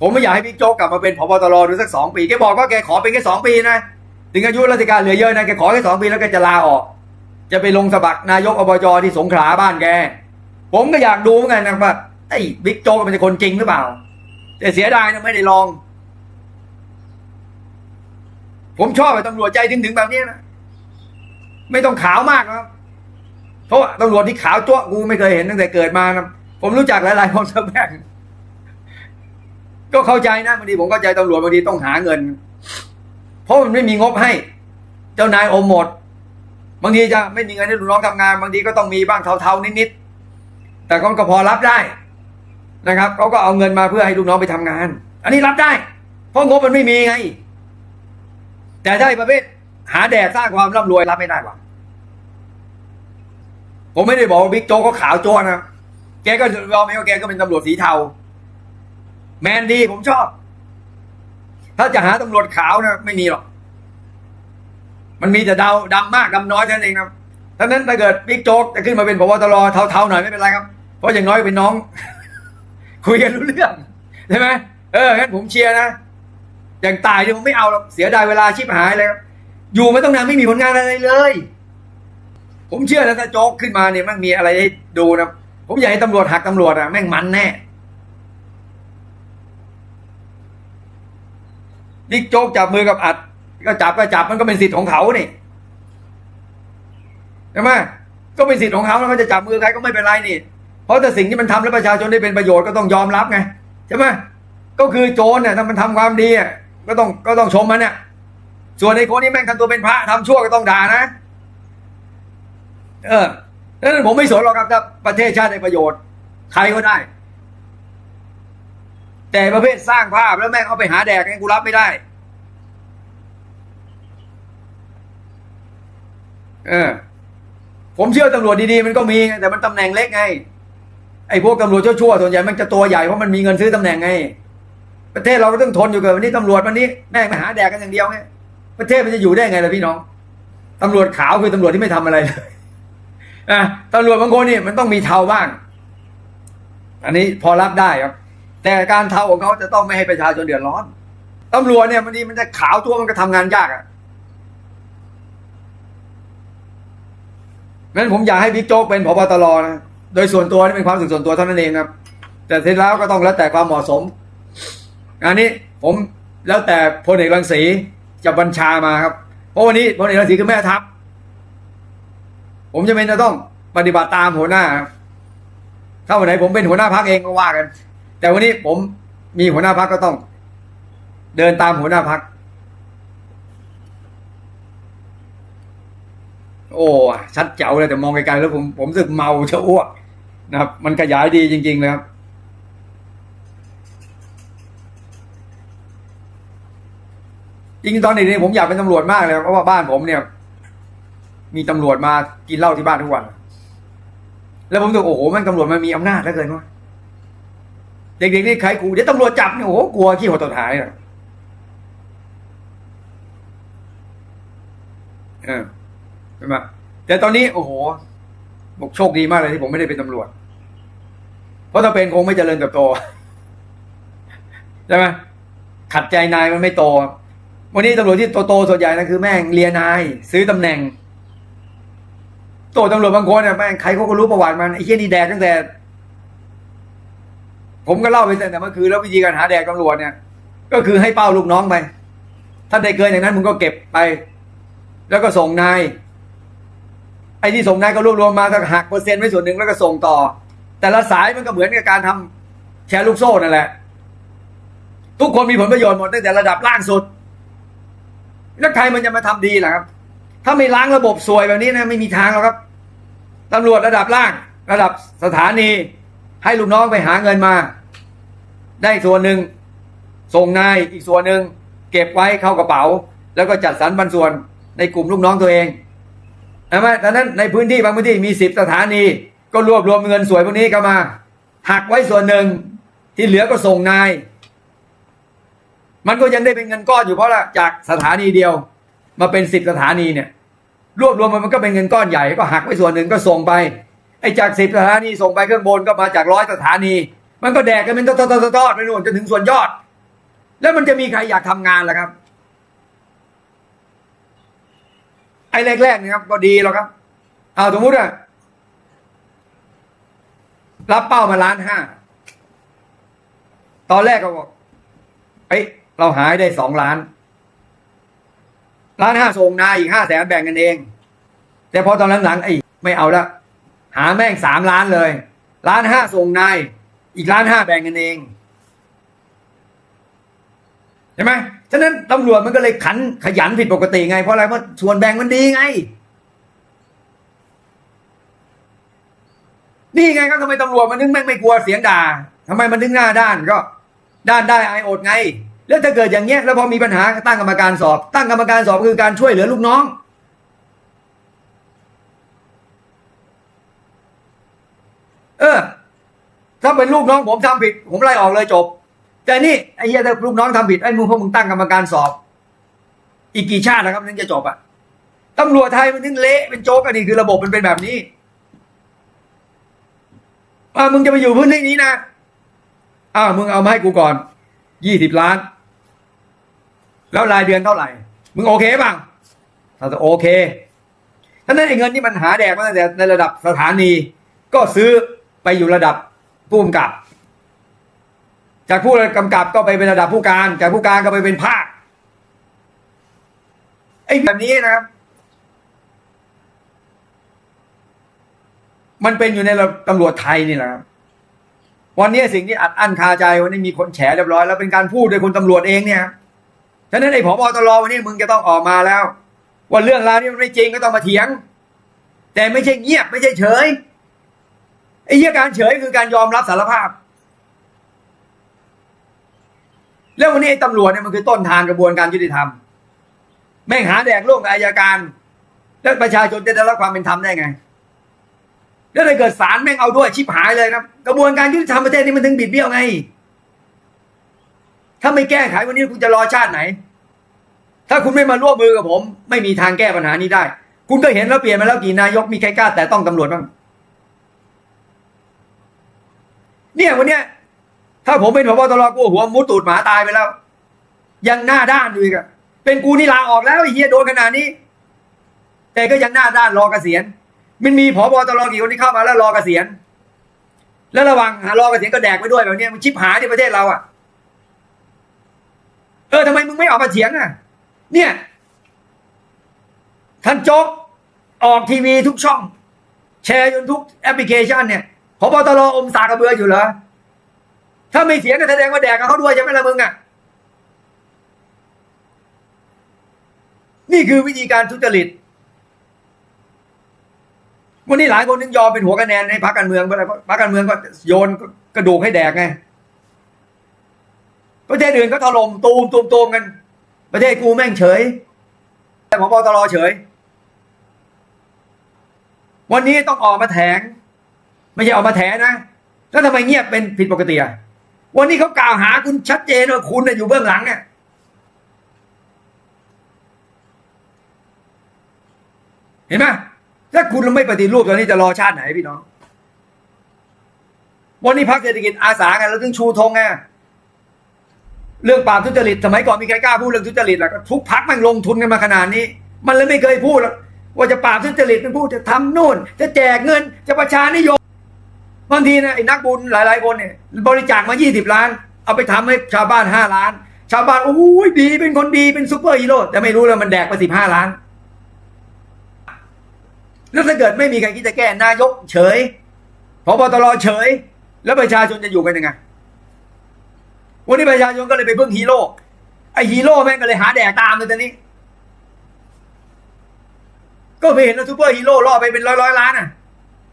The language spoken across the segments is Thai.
ผมไม่อยากให้บิ๊กโจ๊กกลับมาเป็นพบตรดูสักสองปีแกบอกว่าแกขอเป็นแค่สองปีนะถึงอายุราชการเหลือเยอะนะแกขอแค่สองปีแล้วแกจะลาออก จะไปลงสมัครนายกอบจที่สงขลาบ้านแก ผมก็อยากดูเหมือนกันนะว่าไอ้บิ๊กโจ๊กมันเป็นคนจริงหรือเปล่า แต่เสียดายนะไม่ได้ลอง ผมชอบไอ้ตำรวจใจถึงถึงๆแบบนี้นะไม่ต้องขาวมากนะครับเพราะว่าตำรวจที่ขาวจ้วกูไม่เคยเห็นตั้งแต่เกิดมานะผมรู้จักหลายๆคนสักแบ่ง ก็เข้าใจนะบางทีผมเข้าใจตำรวจบางทีต้องหาเงิน เพราะมันไม่มีงบให้ เจ้านายอมหมด บางทีจะไม่มีเงินให้ลูกน้องทำงาน บางทีก็ต้องมีบ้างเทาๆนิดๆแต่ก็พอรับได้นะครับเขาก็เอาเงินมาเพื่อให้ลูกน้องไปทำงาน อันนี้รับได้ เพราะงบมันไม่มีไง แต่ถ้าไอ้ประเภทหาแดดสร้างความร่ำรวยรับไม่ได้หรอกผมไม่ได้บอกว่าบิ๊กโจ๊กเขาขาวโจ้นะแกก็ยอมไหมว่าแกก็เป็นตำรวจสีเทา แมนดีผมชอบ ถ้าจะหาตำรวจขาวนะไม่มีหรอก มันมีแต่ดาวดำมากดำน้อยเท่านั้นเองครับทั้งนั้นถ้าเกิดบิ๊กโจ๊กจะขึ้นมาเป็นพบตรเทาๆหน่อยไม่เป็นไรครับ เพราะอย่างน้อยเป็นน้อง คุยกันรู้เรื่องใช่ไหมเอองั้นผมเชียร์นะอย่างตายเนี่ยผมไม่เอาหรอกเสียดายเวลาชิบหายเลยครับอยู่ไม่ต้องนานไม่มีผลงานอะไรเลย ผมเชื่อนะถ้าโจ๊กขึ้นมาเนี่ยมันมีอะไรให้ดูนะ ผมอยากให้ตำรวจหักตำรวจอะแม่งมันแน่ นี่โจ๊กจับมือกับอัด ก็จับก็จับมันก็เป็นสิทธิ์ของเขานี่ใช่ไหมก็เป็นสิทธิ์ของเขาแล้วเขาจะจับมือใครก็ไม่เป็นไรนี่ เพราะแต่สิ่งที่มันทำแล้วประชาชนได้เป็นประโยชน์ก็ต้องยอมรับไงใช่ไหมก็คือโจรเนี่ยถ้ามันทำความดีอะก็ต้องก็ต้องชมมันเนี่ยส่วนไอ้คนที่แม่งทำตัวเป็นพระทำชั่วก็ต้องด่านะ เออดังนั้นผมไม่สนหรอกครับถ้าประเทศชาติได้ประโยชน์ ใครก็ได้ แต่ประเภทสร้างภาพแล้วแม่งเอาไปหาแดกเนี่ยกูรับไม่ได้ เออ ผมเชื่อตำรวจดีๆมันก็มีไงแต่มันตำแหน่งเล็กไง ไอ้พวกตำรวจชั่วๆส่วนใหญ่มันจะตัวใหญ่เพราะมันมีเงินซื้อตำแหน่งไง ประเทศเราก็ต้องทนอยู่กับวันนี้ตำรวจวันนี้แม่งมาหาแดกกันอย่างเดียวไงประเทศมันจะอยู่ได้ไงล่ะพี่น้องตำรวจขาวคือตำรวจที่ไม่ทำอะไรเลยอะตำรวจบางคนนี่มันต้องมีเทาบ้าง อันนี้พอรับได้ครับ แต่การเทาของเขาจะต้องไม่ให้ประชาชนเดือดร้อนตำรวจเนี่ยบางทีมันจะขาวตัวมันก็ทำงานยากอะ่ะงั้นผมอยากให้บิ๊กโจ๊กเป็นพบตรนะ โดยส่วนตัวนี่เป็นความสึกส่วนตัวเท่านั้นเองครับ แต่เสร็จแล้วก็ต้องแล้วแต่ความเหมาะสม อันนี้ผมแล้วแต่พลเอกรังสีจะบัญชามาครับ เพราะวันนี้พลเอกรังสีคือแม่ทัพ ผมจะเป็นจะต้องปฏิบัติตามหัวหน้าครับถ้าวันไหนผมเป็นหัวหน้าพักเองก็ว่ากัน แต่วันนี้ผมมีหัวหน้าพักก็ต้อง เดินตามหัวหน้าพัก โอ้ชัดเจ๋วเลยแต่มองไกลๆแล้วผมผมรู้สึกเมาจะอ้วกนะครับ มันขยายดีจริงๆเลยครับจริงๆตอนนี้ผมอยากเป็นตำรวจมากเลยเพราะว่าบ้านผมเนี่ย มีตำรวจมากินเหล้าที่บ้านทุกวัน แล้วผมรู้สึกโอ้โหมันตำรวจมันมีอำนาจเหลือเกินวะ เด็กๆนี่ใครกูเดี๋ยวตำรวจจับเนี่ยโอ้โหกลัวขี้หัวตดหายเลยเออใช่ไหมแต่ตอนนี้ โอ้โหบอกโชคดีมากเลยที่ผมไม่ได้เป็นตำรวจ เพราะถ้าเป็นคงไม่เจริญเติบโตใช่ไหมขัดใจนายมันไม่โต วันนี้ตำรวจที่โตๆส่วนใหญ่นะคือแม่งเรียนนาย ซื้อตำแหน่งตัวตำรวจบางคนเนี่ยแม่งใครเขาก็รู้ประวัติมันไอ้เชี่ยนี่แดกตั้งแต่ ผมก็เล่าไปตั้งแต่เมื่อคืนแล้ววิธีการหาแดกตำรวจเนี่ย ก็คือให้เป้าลูกน้องไป ถ้าได้เกินอย่างนั้นมึงก็เก็บไป แล้วก็ส่งนาย ไอ้ที่ส่งนายก็รวบรวมมาก็หักเปอร์เซ็นต์ไว้ส่วนหนึ่งแล้วก็ส่งต่อ แต่ละสายมันก็เหมือนกับการทำแชร์ลูกโซ่นั่นแหละ ทุกคนมีผลประโยชน์หมดตั้งแต่ระดับล่างสุด แล้วใครมันจะมาทำดีล่ะครับ ถ้าไม่ล้างระบบสวยแบบนี้นะไม่มีทางหรอกครับตำรวจระดับล่าง ระดับสถานี ให้ลูกน้องไปหาเงินมา ได้ส่วนหนึ่งส่งนายอีกส่วนหนึ่งเก็บไว้เข้ากระเป๋า แล้วก็จัดสรรปันส่วนในกลุ่มลูกน้องตัวเองใช่ไหมดังนั้นในพื้นที่บางพื้นที่มีสิบสถานี ก็รวบรวมเงินสวยพวกนี้เข้ามาหักไว้ส่วนหนึ่งที่เหลือก็ส่งนาย มันก็ยังได้เป็นเงินก้อนอยู่เพราะละจากสถานีเดียว มาเป็นสิบสถานีเนี่ย รวบรวมมันมันก็เป็นเงินก้อนใหญ่ก็หักไปส่วนหนึ่งก็ส่งไปไอ้จากสิบสถานีส่งไปข้างบนก็มาจากร้อยสถานี มันก็แดกกันเป็นทอดๆๆไปนู่นจนถึงส่วนยอด แล้วมันจะมีใครอยากทำงานล่ะครับ ไอ้แรกๆเนี่ยครับ ก็ดีแล้วครับเอาสมมติว่ารับเป้ามาล้านห้า ตอนแรกก็บอกเอ้ยเราหายได้สองล้าน ล้านห้าส่งนายอีกห้าแสนแบ่งกันเอง แต่พอตอนหลังๆไอ้ไม่เอาละหาแม่งสามล้านเลย ล้านห้าส่งนาย อีกล้านห้าแบ่งกันเองใช่ไหมฉะนั้นตำรวจมันก็เลยขันขยันผิดปกติไง เพราะอะไรเพราะส่วนแบ่งมันดีไง นี่ไงก็ทำไมตำรวจมันนึงแม่งไม่กลัวเสียงด่าทำไมมันนึงหน้าด้านก็ ด้านได้ไออดไง แล้วถ้าเกิดอย่างเงี้ยแล้วพอมีปัญหาตั้งกรรมการสอบ ตั้งกรรมการสอบคือการช่วยเหลือลูกน้องเออ ถ้าเป็นลูกน้องผมทำผิด ผมไล่ออกเลยจบ แต่นี่ไอ้เหี้ยถ้าลูกน้องทำผิดไอ้มึงพวกมึงตั้งกรรมการสอบ อีกกี่ชาตินะครับถึงจะจบอะตำรวจไทยมันถึงเละเป็นโจ๊กอันนี้คือระบบมันเป็นแบบนี้อ่ามึงจะไปอยู่พื้นที่นี้นะอ้าวมึงเอามาให้กูก่อนยี่สิบล้าน แล้วรายเดือนเท่าไหร่ มึงโอเคบ้างถ้าจะโอเคท่านั้นไอ้เงินที่มันหาแดกมาตั้งแต่ในระดับสถานี ก็ซื้อไปอยู่ระดับ ผู้กำกับ จากผู้กำกับก็ไปเป็นระดับผู้การ จากผู้การก็ไปเป็นภาคไอ้แบบนี้นะครับ มันเป็นอยู่ในตำรวจไทยนี่แหละครับวันนี้สิ่งที่อัดอั้นคาใจวันนี้มีคนแฉเรียบร้อยแล้วเป็นการพูดโดยคนตำรวจเองเนี่ยฉะนั้นไอ้ผบตรวันนี้มึงจะต้องออกมาแล้ว ว่าเรื่องราวนี้มันไม่จริงก็ต้องมาเถียง แต่ไม่ใช่เงียบไม่ใช่เฉย ไอ้เหี้ยการเฉยคือการยอมรับสารภาพ แล้ววันนี้ไอ้ตำรวจเนี่ยมันคือต้นทางกระบวนการยุติธรรม แม่งหาแดกโลกบอายการ แล้วประชาชนจะได้รับความเป็นธรรมได้ไง แล้วถ้าเกิดศาลแม่งเอาด้วยชิบหายเลยครับกระบวนการยุติธรรมประเทศนี้มันถึงบิดเบี้ยวไง ถ้าไม่แก้ไขวันนี้คุณจะรอชาติไหน ถ้าคุณไม่มาร่วมมือกับผม ไม่มีทางแก้ปัญหานี้ได้ คุณก็เห็นแล้วเปลี่ยนมาแล้วกี่นายกมีใครกล้าแต่ต้องตำรวจบ้าง เนี่ยวันเนี้ย ถ้าผมเป็นพบตรกูหัวมุดตูดหมาตายไปแล้ว ยังหน้าด้านอยู่อีกอะเป็นกูนี่ลาออกแล้วไอ้เฮียโดนขนาดนี้ แต่ก็ยังหน้าด้านรอเกษียณมันมีผบตรกี่คนที่เข้ามาแล้วรอเกษียณแล้วระวังหารอเกษียณก็แดกไปด้วยแบบนี้มันชิบหายในประเทศเราอะเออทำไมมึงไม่ออกมาเถียงอะ เนี่ยท่านโจ๊กออกทีวีทุกช่อง แชร์จนทุกแอปพลิเคชันเนี่ย พบตรอมสากกระเบืออยู่เหรอ ถ้าไม่เถียงก็แสดงว่าแดกกับเขาด้วยใช่ไหมล่ะมึงอะ นี่คือวิธีการทุจริต วันนี้หลายคนนึงยอมเป็นหัวคะแนนในพรรคการเมืองไปแล้วพรรคการเมืองก็โยนกระดูกให้แดกไง ประเทศอื่นก็ถล่มตูมตูมตูมกัน ประเทศกูแม่งเฉย แต่พบตรเฉย วันนี้ต้องออกมาแถง ไม่ใช่ออกมาแถนะแล้วทำไมเงียบเป็นผิดปกติอะวันนี้เขากล่าวหาคุณชัดเจนว่าคุณน่ะอยู่เบื้องหลังเนี่ยเห็นไหมถ้าคุณไม่ปฏิรูปตอนนี้จะรอชาติไหนพี่น้องวันนี้พรรคเศรษฐกิจอาสาไงเราถึงชูธงไงเรื่องปราบทุจริตสมัยก่อนมีใครกล้าพูดเรื่องทุจริตหรอก็ทุกพรรคมันลงทุนกันมาขนาดนี้ มันเลยไม่เคยพูดหรอกว่าจะปราบทุจริตมันพูดจะทำนู่น จะแจกเงินจะประชานิยม บางทีนะไอ้นักบุญหลาย ๆ คนเนี่ยบริจาคมา 20 ล้าน เอาไปทำให้ชาวบ้าน 5 ล้าน ชาวบ้านโอ้ยดีเป็นคนดีเป็นซูเปอร์ฮีโร่แต่ไม่รู้เลยมันแดกไป15 ล้าน แล้วถ้าเกิดไม่มีใครคิดจะแก้นายกเฉยพบตรเฉย แล้วประชาชนจะอยู่กันยังไงวันนี้ประชาชนก็เลยไปพึ่งฮีโร่ไอฮีโร่แม่งก็เลยหาแดกตามเลยตอนนี้ ก็ไปเห็นว่าซูเปอร์ฮีโร่ล่อไปเป็นร้อยร้อยล้านอะ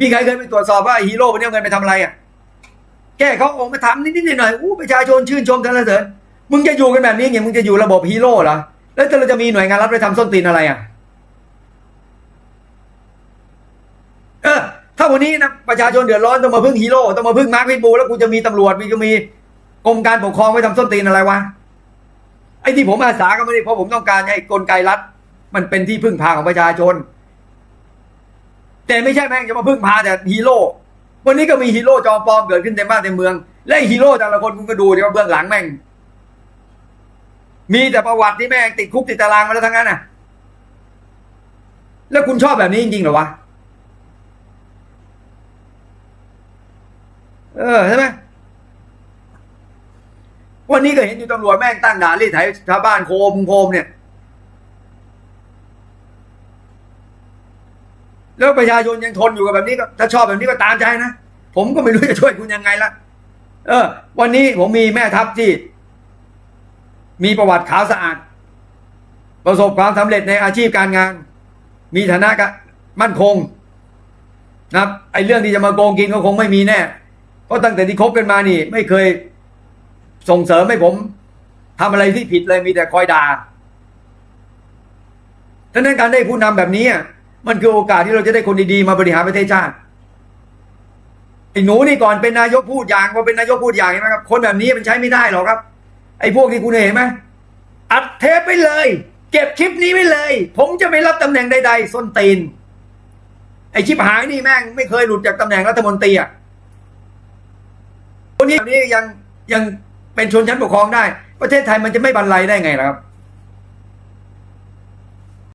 มีใครเคยไปตรวจสอบว่าฮีโร่คนนี้เงินไปทำอะไรอะแค่เขาออกมาทำนิดๆหน่อยๆอู้ประชาชนชื่นชมกันแล้วเถินมึงจะอยู่กันแบบนี้ไงมึงจะอยู่ระบบฮีโร่เหรอแล้วเราจะมีหน่วยงานรัฐไปทำส้นตีนอะไรอะเออถ้าวันนี้นะประชาชนเดือดร้อนต้องมาพึ่งฮีโร่ต้องมาพึ่งมาร์คพิบูแล้วกูจะมีตำรวจมีจะมีกรมการปกครองไว้ทำส้นตีนอะไรวะไอ้ที่ผมอาสาก็ไม่ได้เพราะผมต้องการให้กลไกรัฐมันเป็นที่พึ่งพาของประชาชน แต่ไม่ใช่แม่งจะมาพึ่งพาแต่ฮีโร่วันนี้ก็มีฮีโร่จอมปลอมเกิดขึ้นเต็มบ้านเต็มเมือง และฮีโร่แต่ละคนคุณก็ดูดิว่าเบื้องหลังแม่ง มีแต่ประวัติที่แม่งติดคุกติดตารางมาแล้วทั้งนั้นน่ะ แล้วคุณชอบแบบนี้จริงๆเหรอวะเออใช่ไหมวันนี้ก็เห็นอยู่ตำรวจแม่งตั้งด่านรีดไถชาวบ้านโคมโคมเนี่ย แล้วประชาชนยังทนอยู่กับแบบนี้ก็ถ้าชอบแบบนี้ก็ตามใจนะ ผมก็ไม่รู้จะช่วยคุณยังไงละเออ วันนี้ผมมีแม่ทัพที่ มีประวัติขาวสะอาด ประสบความสำเร็จในอาชีพการงาน มีฐานะกะมั่นคงนะครับไอ้เรื่องที่จะมาโกงกินก็คงไม่มีแน่ เพราะตั้งแต่ที่คบกันมานี่ ไม่เคยส่งเสริมให้ผมทำอะไรที่ผิดเลยมีแต่คอยด่าดังนั้นการได้ผู้นำแบบนี้อะ มันคือโอกาสที่เราจะได้คนดีๆมาบริหารประเทศชาติไอ้หนูนี่ก่อนเป็นนายกพูดอย่างพอเป็นนายกพูดอย่างใช่ไหมครับ คนแบบนี้มันใช้ไม่ได้หรอกครับ ไอ้พวกที่คุณเห็นไหมอัดเทปไปเลย เก็บคลิปนี้ไว้เลย ผมจะไม่รับตำแหน่งใดๆส้นตีนไอ้ชิบหายนี่แม่งไม่เคยหลุดจากตำแหน่งรัฐมนตรีอะคนนี้แบบนี้ยังยังเป็นชนชั้นปกครองได้ ประเทศไทยมันจะไม่บรรลัยได้ไงล่ะครับ